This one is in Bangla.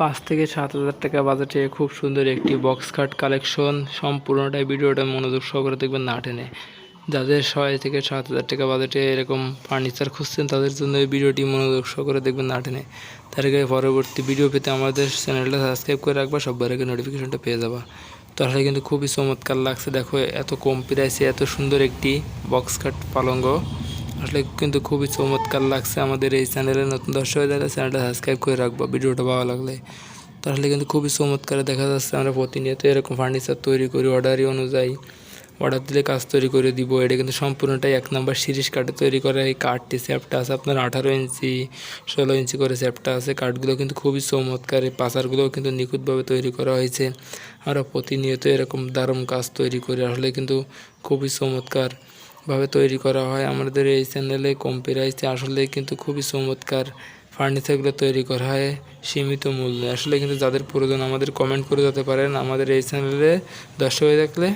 পাঁচ থেকে সাত হাজার টাকা বাজেটে খুব সুন্দর একটি বক্স কাট কালেকশন সম্পূর্ণটাই ভিডিওটা মনোযোগ সহকারে দেখবেন না টেনে। যাদের ছয় থেকে সাত হাজার টাকা বাজেটে এরকম ফার্নিচার খুঁজছেন, তাদের জন্য এই ভিডিওটি মনোযোগ সহকারে দেখবেন না টেনে। তার আগে পরবর্তী ভিডিও পেতে আমাদের চ্যানেলটা সাবস্ক্রাইব করে রাখবা, সবার আগে নোটিফিকেশনটা পেয়ে যাবা। তাহলে কিন্তু খুবই চমৎকার লাগছে। দেখো, এত কম প্রাইসে এত সুন্দর একটি বক্স কাট পালঙ্গ। আসলে কিন্তু খুবই চমৎকার লাগছে আমাদের এই চ্যানেলে নতুন দর্শক হয়ে যারা চ্যানেলটা সাবস্ক্রাইব করে রাখব, ভিডিওটা ভালো লাগলে। তাহলে কিন্তু খুবই চমৎকার দেখা যাচ্ছে আমরা প্রতিনিয়ত এরকম ফার্নিচার তৈরি করি অর্ডারই অনুযায়ী। অর্ডার দিলে কাজ তৈরি করে দিব, এটা কিন্তু সম্পূর্ণটাই এক নম্বর সিরিজ কাঠে তৈরি করা। এই কাঠটি স্যাপটা আছে আপনার আঠারো ইঞ্চি, ষোলো ইঞ্চি করে স্যাপটা আছে। কাঠগুলো কিন্তু খুবই চমৎকার, এই পাচারগুলোও কিন্তু নিখুঁতভাবে তৈরি করা হয়েছে। আমরা প্রতিনিয়ত এরকম দারুণ কাজ তৈরি করি, আসলে কিন্তু খুবই চমৎকার। ভাবে তৈরি করা হয়। আমাদের এই চ্যানেলে কম আসলে কিন্তু খুবই চমৎকার ফার্নিচারগুলো তৈরি করা হয় সীমিত মূল্যে। আসলে কিন্তু যাদের প্রয়োজন আমাদের কমেন্ট করে যেতে পারেন। আমাদের এই চ্যানেলে দর্শক হয়ে থাকলে